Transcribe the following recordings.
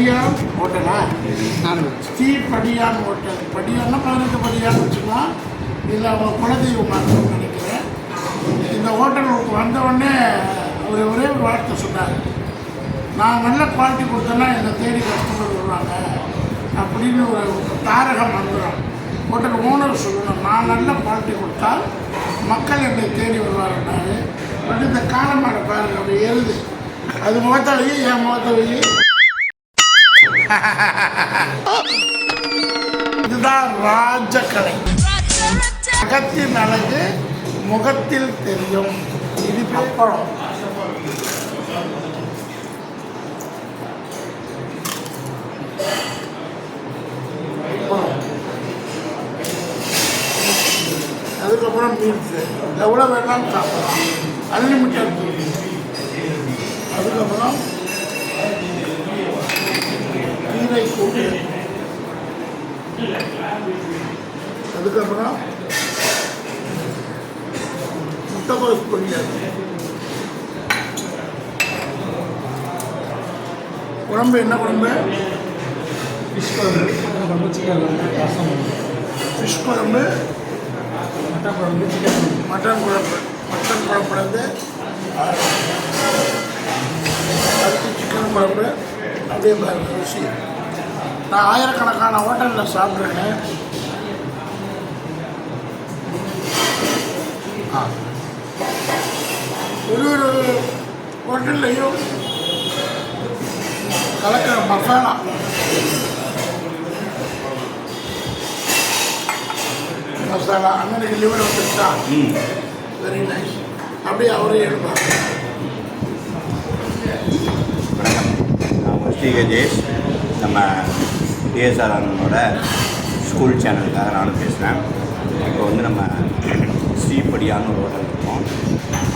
படியான் ஹோட்டலா? ஸ்ரீ படியான் ஹோட்டல். படியான்னா பதினெட்டு படியான்னு வச்சுக்கோங்க இதில் அவங்க குலதெய்வம் மாற்றம்னு நினைக்கிறேன். இந்த ஹோட்டலுக்கு வந்த உடனே அவர் ஒரே ஒரு வார்த்தை சொன்னார். நான் நல்ல குவாலிட்டி கொடுத்தேன்னா என்னை தேடி கஸ்டமர் வருவாங்க அப்படின்னு ஒரு தாரக மந்திரம் ஹோட்டல் ஓனர் சொல்லணும். நான் நல்ல குவாலிட்டி கொடுத்தால் மக்கள் என்னை தேடி வருவாருன்னாரு. பட் இந்த காலமாட பாருங்க அப்படி எருது அது முகத்தை வை என் முகத்தை வை இதுதான் ராஜகலை. அகத்தின் அழகு முகத்தில் தெரியும். இது அப்புறம் அதுக்கப்புறம் மீல்ஸ் எவ்வளோ வேணாலும் சாப்பிடலாம். அன்லிமிட்டட் அதுக்கப்புறம் கீரை கூட்டு அதுக்கப்புறம் முட்டைகோஸ் பொரியல். குழம்பு என்ன குழம்பு? ஃபிஷ் குழம்பு. மட்டன் குழம்பு சிக்கன் ரசம் ஃபிஷ் குழம்பு. மட்டன் குழம்பு சிக்கன் குழம்பு. மட்டன் குழம்பு. மட்டன் குழம்புலேருந்து அடுத்து சிக்கன் குழம்பு. அப்படியே பாருங்க ருசி. நான் ஆயிரக்கணக்கான ஹோட்டலில் சாப்பிட்ருக்கேன் ஆ. ஒரு ஒரு ஹோட்டல்லையும் கலக்கிற மசாலா. மசாலா அண்ணனுக்கு லிவர் வந்துருச்சா வெரி நைஸ் அப்படியே அவரே உங்கள் ஸ்ரீ கஜேஷ். நம்ம டிஎஸ்ஆர் அண்ணனோட ஸ்கூல் சேனலுக்காக நானும் பேசுகிறேன் இப்போ வந்து நம்ம ஸ்ரீபடியான்னு ஒரு ஹோட்டல் இருக்கோம்.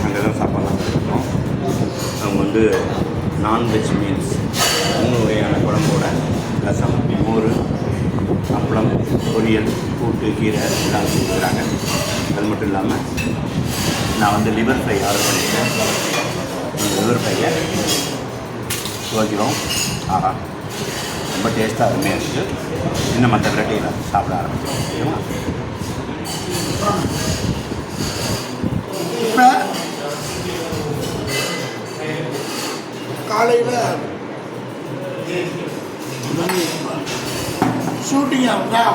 அங்கே தான் சாப்பாடுலாம் இருக்கோம் அவங்க வந்து நான்வெஜ் மீல்ஸ் மூணு வகையான குழம்போட ரசம் மோர் அப்பளம் பொரியல் கூட்டு கீரை எல்லாம் கொடுக்குறாங்க. அது மட்டும் இல்லாமல் நான் வந்து லிவர் ஃப்ரை ஆர்டர் பண்ணியிருக்கேன் அந்த லிவர் ஃப்ரையை துவைக்கிறோம். ஆஹா. ரொம்ப டேஸ்ட்டாக அருமையாக இருக்குது இன்னும் மற்ற வெரைட்டியில் சாப்பிட ஆரம்பிச்சோம் ஓகேவா? இப்போ காலையில் ஷூட்டிங் இருந்தா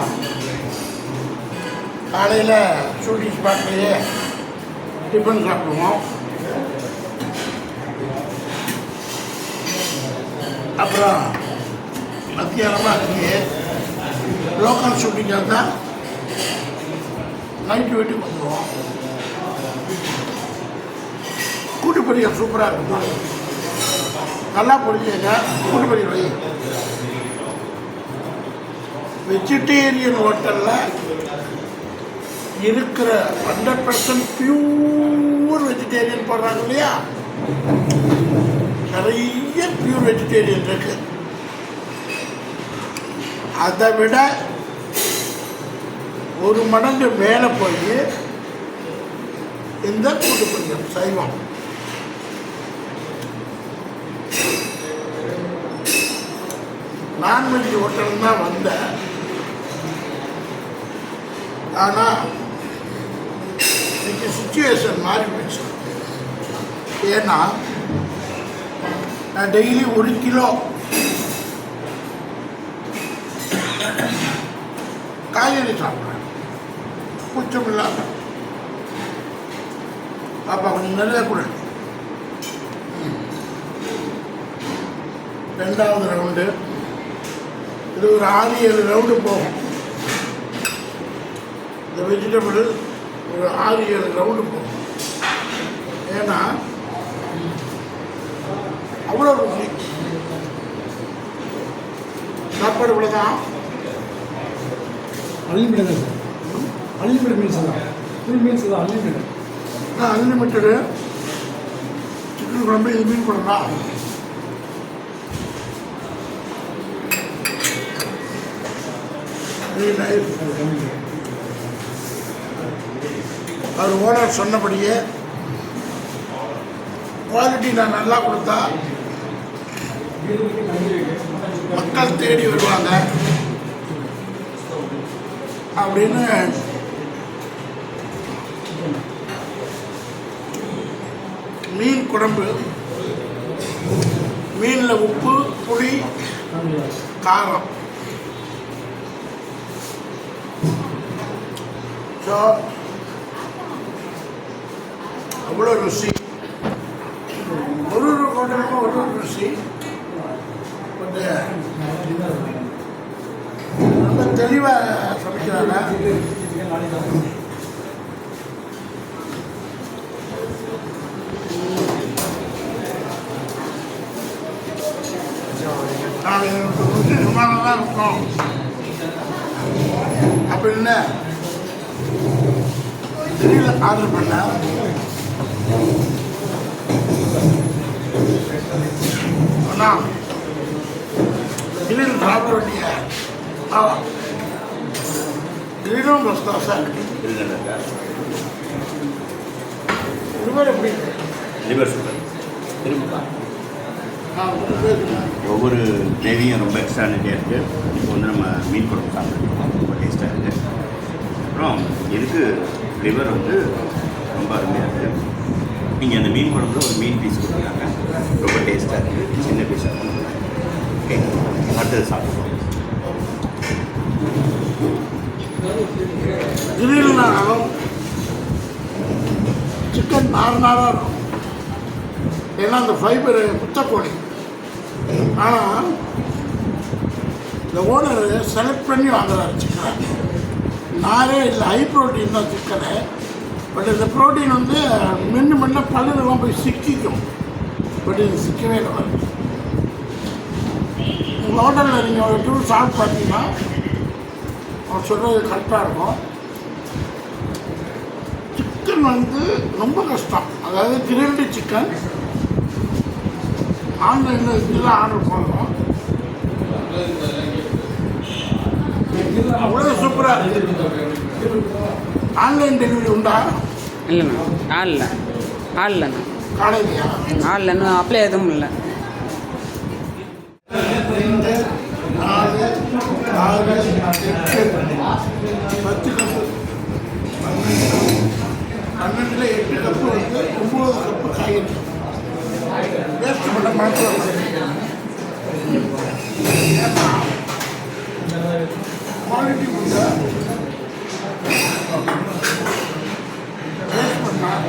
காலையில் ஷூட்டிங் ஸ்பாட்லேயே டிஃபன் சாப்பிடுவோம். அப்புறம் அத்தியாரமாக இருக்குது லோக்கல் ஷூட்டிங்காக இருந்தால் நைட்டு வீட்டுக்கு வந்துடுவோம் கூட்டு சூப்பராக இருக்கும் நல்லா புரிஞ்சுங்க கூட்டுப்படி வை வெஜிடேரியன் ஹோட்டலில் இருக்கிற ஹண்ட்ரட் பர்சன்ட் பியூர் வெஜிடேரியன் போடுறாங்க இல்லையா? நிறைய பியூர் வெஜிடேரியன் இருக்குது அதை விட ஒரு மடங்கு மேலே போய் இந்த கூட்டு கொஞ்சம் சைவம். நான்வெஜ் ஹோட்டல் தான் வந்தேன். ஆனால் இன்னைக்கு சுச்சுவேஷன் மாறி போச்சு. ஏன்னா நான் டெய்லி ஒரு கிலோ காய்கறி சாப்பிட்றேன் குச்சம் இல்லாமல் அப்போ கொஞ்சம் நிறைய கொடு ரெண்டாவது ரவுண்டு இது ஒரு ஆறு ஏழு ரவுண்டு போகும். இந்த வெஜிடபிள் ஒரு ஆறு ஏழு ரவுண்டு போகும். ஏன்னா அவ்வளோ ருசி. சாப்பாடு இவ்வளோதான் அன்லிமிட்டட் தான் சார். அன்லிமிட்டட் மீல்ஸ் தான். ஃபுல் மீல்ஸ் தான் அன்லிமிட்டட் அன்லிமிட்டடு சிக்கன் குழம்பு இது மீன் குழம்பா அவர் ஓனர் சொன்னபடியே குவாலிட்டி நான் நல்லா கொடுத்தா மக்கள் தேடி வருவாங்க. அப்படின்னு மீன் குழம்பு மீனில் உப்பு புளி காரம். ஸோ அவ்வளோ ருசி. ஒரு ஒரு ஹோட்டலுக்கும் ஒரு ஒரு ருசி. பட் தெளிவாக சமைக்கிறாங்க நாங்கள் எனக்கு அப்படின்னு திடீர்னு ஆர்டர் பண்ணேன் அண்ணா திடீர்னு சாப்பிட வேண்டிய விருதுநகர் இது மாதிரி எப்படி? லிவர் சூப்பர் திரும்ப. ஒவ்வொரு கிரேவியும் ரொம்ப எக்ஸ்ட்ரானிட்டியாக இருக்குது இப்போ வந்து நம்ம மீன் குழம்பு சாப்பிட்ருக்கோம் ரொம்ப டேஸ்ட்டாக இருக்குது அப்புறம் இதுக்கு லிவர் வந்து ரொம்ப அருமையாக இருக்குது இங்கே அந்த மீன் குழம்புல ஒரு மீன் பீஸ் கொடுத்துருக்காங்க ரொம்ப டேஸ்ட்டாக இருக்குது சின்ன பீஸாக ஓகே அடுத்தது சாப்பிடுவோம். திடீர்னு சிக்கன் நார் நாராக இருக்கும். ஏன்னா அந்த ஃபைபர் முத்தக்கோழி ஆனால் இந்த ஓனர் செலக்ட் பண்ணி வாங்குறாரு சிக்கனை நாரே இல்லை ஹை ப்ரோட்டீன் தான் சிக்கனை பட் இந்த ப்ரோட்டீன் வந்து மென்று மென்ன பல்லுலாம் போய் சிக்கிக்கும். பட் இது சிக்கவே இல்லை. உங்கள் ஹோட்டலில் நீங்கள் ஒரு டூர் சாப்பிட்டு பார்த்தீங்கன்னா அவன் சொல்கிறது கரெக்டாக இருக்கும் சிக்கன் வந்து ரொம்ப கஷ்டம். அதாவது கிரில்டு சிக்கன் ஆன்லைனில் இதெல்லாம் ஆர்டர் பண்ணோம் அவ்வளோ சூப்பராக இருக்குது ஆன்லைன் டெலிவரி உண்டா? இல்லைண்ணா ஆள் இல்லை. ஆள் இல்லைண்ணா காலையிலையா? ஆள் இல்லை. இன்னும் அப்ளை எதுவும் இல்லை. ஆறு எட்டு பத்து கப்பு பன்னெண்டு பன்னெண்டில் எட்டு கப்பு வந்து ஒம்பது கப்பு காய்கறி வேஸ்ட் பண்ண மாட்டோம் குவாலிட்டி கொடுத்தா வேஸ்ட் பண்ணால்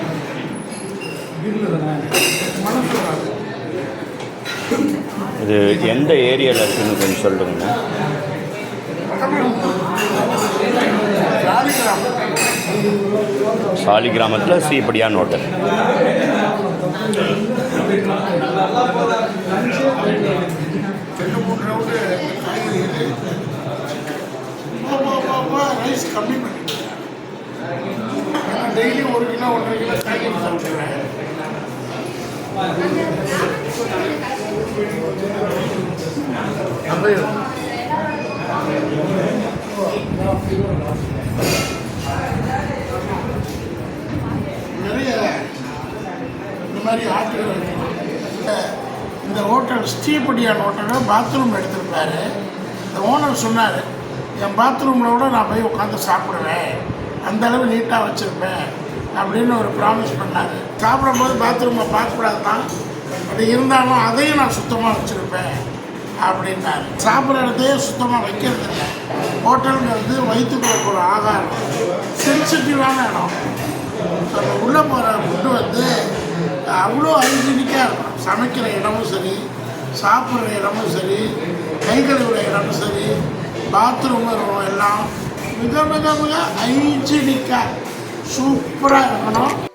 மனசு இது எந்த ஏரியாவில் இருக்குன்னு கொஞ்சம் சொல்லுங்கண்ணா. சாலி கிராமத்தில் ஸ்ரீபடியான் ஹோட்டல் ரைஸ் கம்மி பண்ணிட்டேன் டெய்லி ஒரு கிலோ ஒன்றரை கிலோ காய்கறி இந்த மாதிரி ஆட்கள் இந்த- ஹோட்டல் ஸ்ரீபடியான் ஹோட்டலில் பாத்ரூம் எடுத்திருப்பாரு இந்த ஓனர் சொன்னார் என் பாத்ரூமில் கூட நான் போய் உட்காந்து சாப்பிடுவேன். அந்த அளவு நீட்டாக வச்சுருப்பேன். அப்படின்னு ஒரு ப்ராமிஸ் பண்ணார். சாப்பிடும்போது பாத்ரூமை பார்க்கக்கூடாது தான் அப்படி இருந்தாலும் அதையும் நான் சுத்தமாக வச்சுருப்பேன் அப்படின்னாரு. சாப்பிட்ற இடத்தையே சுத்தமாக வைக்கிறது இல்லை ஹோட்டலுங்கிறது வயிற்றுக்குள்ள ஒரு ஆகாரம். சென்சிட்டிவான இடம். உள்ளே போகிற ஃபுட்டு வந்து அவ்வளோ ஹைஜீனிக்காக இருக்கும் சமைக்கிற இடமும் சரி சாப்பிட்ற இடமும் சரி கை கழுவுற இடமும் சரி பாத்ரூம் எல்லாம் மிக மிக மிக ஹைஜீனிக்காக சூப்பராக இருக்கணும்.